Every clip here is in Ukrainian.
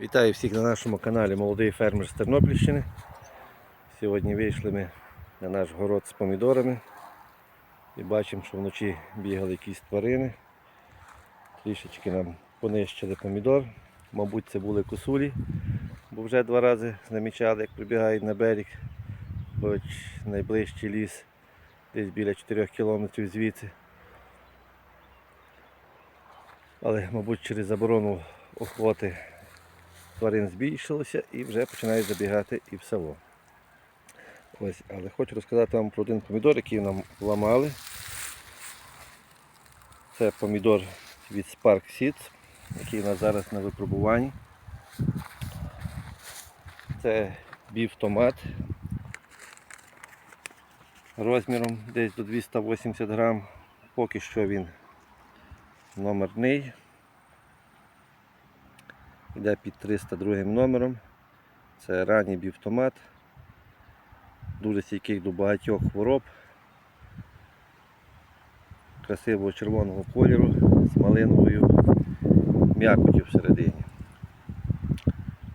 Вітаю всіх на нашому каналі Молодий фермер з Тернопільщини. Сьогодні вийшли ми на наш город з помідорами і бачимо, що вночі бігали якісь тварини. Трішечки нам понищили помідор. Мабуть, це були косулі, бо вже два рази замічали, як прибігають на берег, хоч найближчий ліс десь біля 4 кілометрів звідси. Але, мабуть, через заборону охоти тварин збільшилося і вже починають забігати і в село. Ось, але хочу розказати вам про один помідор, який нам ламали. Це помідор від Spark Seeds, який у нас зараз на випробуванні. Це бів-томат розміром десь до 280 грам. Поки що він номерний. Йде під 302 номером. Це ранній бівтомат. Дуже стійкий до багатьох хвороб. Красивого червоного кольору з малиновою м'якотю всередині.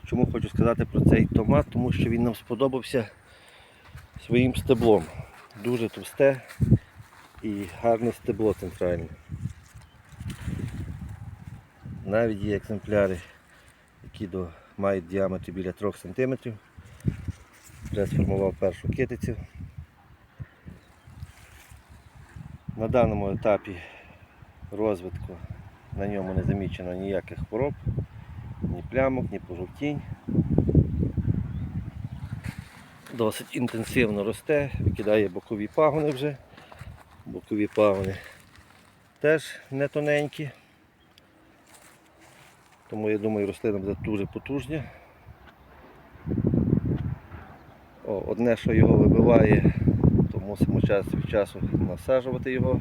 Чому хочу сказати про цей томат? Тому що він нам сподобався своїм стеблом. Дуже товсте і гарне стебло центральне. Навіть є екземпляри які до, мають діаметр біля 3 см. Вже сформував першу китицю. На даному етапі розвитку на ньому не замічено ніяких хвороб, ні плямок, ні пожовтінь. Досить інтенсивно росте, викидає бокові пагони вже. Бокові пагони теж не тоненькі. Тому я думаю, рослина буде дуже потужня. О, одне, що його вибиває, то мусимо час від часу насаджувати його.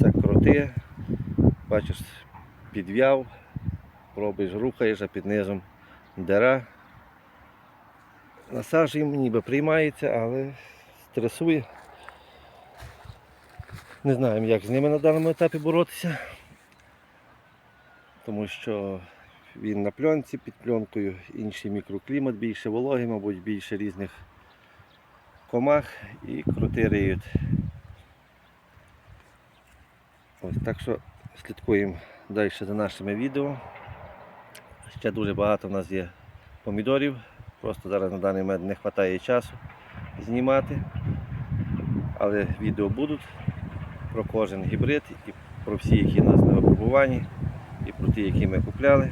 Це кроти. Бачиш, підв'яв, пробуєш, рухаєш, а під низом дера. Насаджуємо, ніби приймається, але стресує. Не знаємо, як з ними на даному етапі боротися, тому що він на пленці під пленкою, інший мікроклімат, більше вологи, мабуть, більше різних комах і крути риють. Ось так що слідкуємо далі за нашими відео. Ще дуже багато в нас є помідорів. Просто зараз на даний момент не вистачає часу знімати. Але відео будуть про кожен гібрид і про всі, які у нас на випробуванні, і про ті, які ми купляли.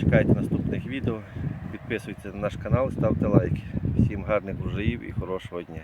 Чекайте наступних відео, підписуйтесь на наш канал, ставте лайки. Всім гарних врожаїв і хорошого дня.